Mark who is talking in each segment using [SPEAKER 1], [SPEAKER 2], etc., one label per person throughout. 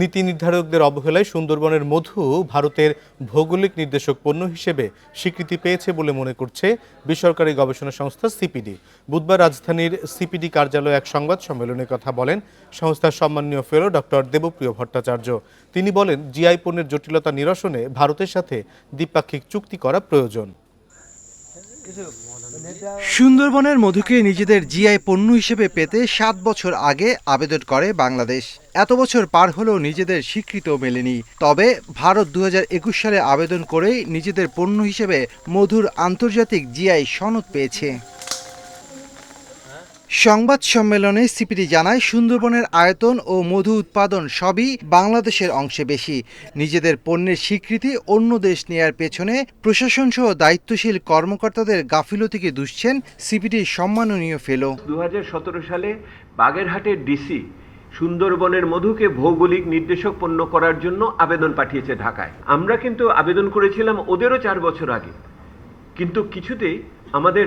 [SPEAKER 1] নীতি নির্ধারকদের অবহেলায় সুন্দরবনের মধু ভারতের ভৌগোলিক নির্দেশক পণ্য হিসেবে স্বীকৃতি পেয়েছে বলে মনে করছে বেসরকারি গবেষণা সংস্থা সিপিডি। বুধবার রাজধানীর সিপিডি কার্যালয়ে এক সংবাদ সম্মেলনে কথা বলেন সংস্থার সম্মানীয় ফেলো ডক্টর দেবপ্রিয় ভট্টাচার্য। তিনি বলেন, জিআই পণ্যের জটিলতা নিরসনে ভারতের সাথে দ্বিপাক্ষিক চুক্তি করা প্রয়োজন।
[SPEAKER 2] সুন্দরবনের মধুকে নিজেদের জিআই পণ্য হিসেবে পেতে সাত বছর আগে আবেদন করে বাংলাদেশ। এত বছর পার হলেও নিজেদের স্বীকৃত মেলেনি। তবে ভারত দুহাজার একুশ সালে আবেদন করেই নিজেদের পণ্য হিসেবে মধুর আন্তর্জাতিক জিআই সনদ পেয়েছে। সংবাদ সম্মেলনে সিপিডি জানায়, সুন্দরবনের আয়তন ও মধু উৎপাদন সবই বাংলাদেশের অংশে বেশি। নিজেদের পণ্যের স্বীকৃতি অন্য দেশ নেয়ার পেছনে প্রশাসন সহ দায়িত্বশীল কর্মকর্তাদের গাফিলতিকে দুষছেন সিপিডির সম্মাননীয় ফেলো।
[SPEAKER 3] দু হাজার সতেরো সালে বাগেরহাটের ডিসি সুন্দরবনের মধুকে ভৌগোলিক নির্দেশক পণ্য করার জন্য আবেদন পাঠিয়েছে ঢাকায়। আমরা কিন্তু আবেদন করেছিলাম ওদেরও চার বছর আগে। কিন্তু কিছুতেই আমাদের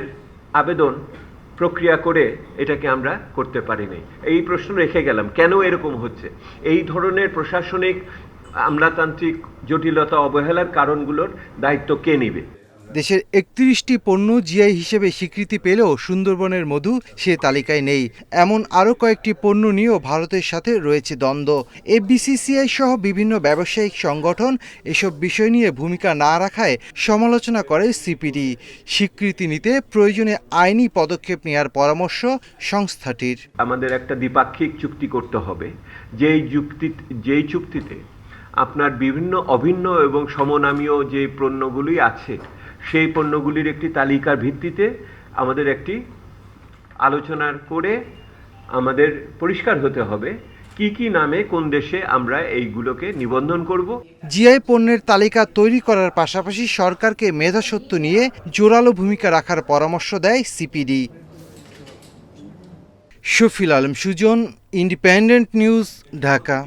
[SPEAKER 3] আবেদন প্রক্রিয়া করে এটাকে আমরা করতে পারিনি। এই প্রশ্ন রেখে গেলাম, কেন এরকম হচ্ছে? এই ধরনের প্রশাসনিক আমলাতান্ত্রিক জটিলতা অবহেলার কারণগুলোর দায়িত্ব কে নেবে?
[SPEAKER 2] দেশের একত্রিশটি পণ্য জিআই হিসেবে স্বীকৃতি পেলেও সুন্দরবনের মধু সে তালিকায় নেই। এমন আরও কয়েকটি পণ্য নিয়েও ভারতের সাথে রয়েছে দ্বন্দ্ব। এফবিসিসিআই সহ বিভিন্ন ব্যবসায়িক সংগঠন এসব বিষয় নিয়ে ভূমিকা না রাখায় সমালোচনা করে সিপিডি। স্বীকৃতি নিতে প্রয়োজনে আইনি পদক্ষেপ নেওয়ার পরামর্শ সংস্থাটির।
[SPEAKER 3] আমাদের একটা দ্বিপাক্ষিক চুক্তি করতে হবে। যেই যুক্তি, যেই চুক্তিতে আপনার বিভিন্ন অভিন্ন এবং সমনামীয় যে পণ্যগুলি আছে সেই পণ্যগুলির একটি তালিকার ভিত্তিতে আমাদের একটি আলোচনার করে আমাদের পরিষ্কার হতে হবে কি কি নামে কোন দেশে আমরা এইগুলোকে নিবন্ধন করব।
[SPEAKER 2] জিআই পণ্যের তালিকা তৈরি করার পাশাপাশি সরকারকে মেধাসত্ব নিয়ে জোরালো ভূমিকা রাখার পরামর্শ দেয় CPD. Shafil Alam Sujan, independent news, Dhaka.